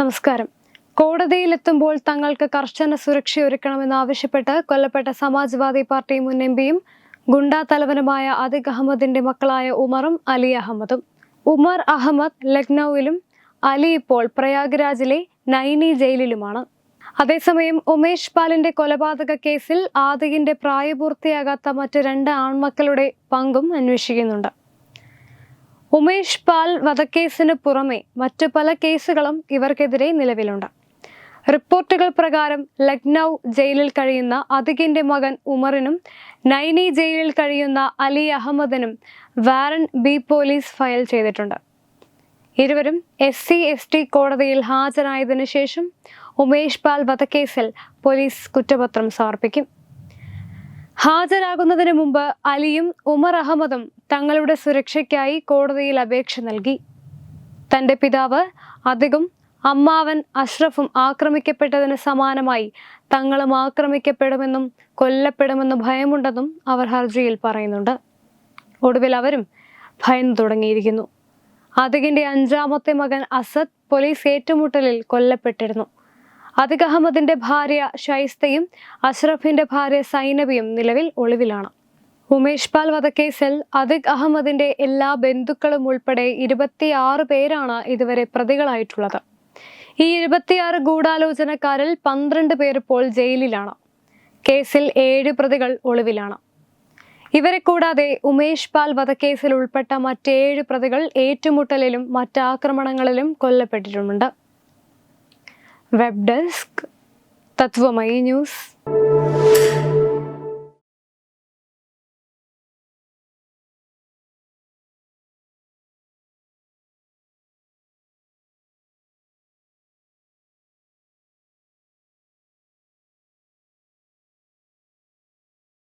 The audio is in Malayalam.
നമസ്കാരം. കോടതിയിലെത്തുമ്പോൾ തങ്ങൾക്ക് കർശന സുരക്ഷ ഒരുക്കണമെന്നാവശ്യപ്പെട്ട് കൊല്ലപ്പെട്ട സമാജ്വാദി പാർട്ടി മുൻ എം പിയും ഗുണ്ടാ തലവനുമായ അതിഖ് അഹമ്മദിന്റെ മക്കളായ ഉമറും അലി അഹമ്മദും. ഉമർ അഹമ്മദ് ലക്നൌവിലും അലി ഇപ്പോൾ പ്രയാഗ്രാജിലെ നൈനി ജയിലിലുമാണ്. അതേസമയം ഉമേഷ് പാലിന്റെ കൊലപാതക കേസിൽ ആദിഖിന്റെ പ്രായപൂർത്തിയാകാത്ത മറ്റ് രണ്ട് ആൺമക്കളുടെ പങ്കും അന്വേഷിക്കുന്നുണ്ട്. ഉമേഷ് പാൽ വധക്കേസിന് പുറമെ മറ്റു പല കേസുകളും ഇവർക്കെതിരെ നിലവിലുണ്ട്. റിപ്പോർട്ടുകൾ പ്രകാരം ലക്നൗ ജയിലിൽ കഴിയുന്ന അതികിന്റെ മകൻ ഉമറിനും നൈനി ജയിലിൽ കഴിയുന്ന അലി അഹമ്മദിനും വാറൻ ബി പോലീസ് ഫയൽ ചെയ്തിട്ടുണ്ട്. ഇരുവരും എസ് സി എസ് ടി കോടതിയിൽ ഹാജരായതിനു ശേഷം ഉമേഷ് പാൽ വധക്കേസിൽ പോലീസ് കുറ്റപത്രം സമർപ്പിക്കും. ഹാജരാകുന്നതിന് മുമ്പ് അലിയും ഉമർ അഹമ്മദും തങ്ങളുടെ സുരക്ഷയ്ക്കായി കോടതിയിൽ അപേക്ഷ നൽകി. തന്റെ പിതാവ് അധികം അമ്മാവൻ അഷ്റഫും ആക്രമിക്കപ്പെട്ടതിന് സമാനമായി തങ്ങളും ആക്രമിക്കപ്പെടുമെന്നും കൊല്ലപ്പെടുമെന്നും ഭയമുണ്ടെന്നും അവർ ഹർജിയിൽ പറയുന്നുണ്ട്. ഒടുവിൽ അവരും ഭയന്നു തുടങ്ങിയിരിക്കുന്നു. അതികിന്റെ അഞ്ചാമത്തെ മകൻ അസദ് പോലീസ് ഏറ്റുമുട്ടലിൽ കൊല്ലപ്പെട്ടിരുന്നു. അതിക് അഹമ്മദിന്റെ ഭാര്യ ഷൈസ്തയും അഷ്റഫിന്റെ ഭാര്യ സൈനബിയും നിലവിൽ ഒളിവിലാണ്. ഉമേഷ് പാൽ വധക്കേസിൽ അതിക് അഹമ്മദിന്റെ എല്ലാ ബന്ധുക്കളും ഉൾപ്പെടെ ഇരുപത്തിയാറ് പേരാണ് ഇതുവരെ പ്രതികളായിട്ടുള്ളത്. ഈ ഇരുപത്തിയാറ് ഗൂഢാലോചനക്കാരിൽ പന്ത്രണ്ട് പേർ ഇപ്പോൾ ജയിലിലാണ്. കേസിൽ ഏഴ് പ്രതികൾ ഒളിവിലാണ്. ഇവരെ കൂടാതെ ഉമേഷ് പാൽ വധക്കേസിൽ ഉൾപ്പെട്ട മറ്റേഴ് പ്രതികൾ ഏറ്റുമുട്ടലിലും മറ്റാക്രമണങ്ങളിലും കൊല്ലപ്പെട്ടിട്ടുമുണ്ട്. Web desk Tatvamayi news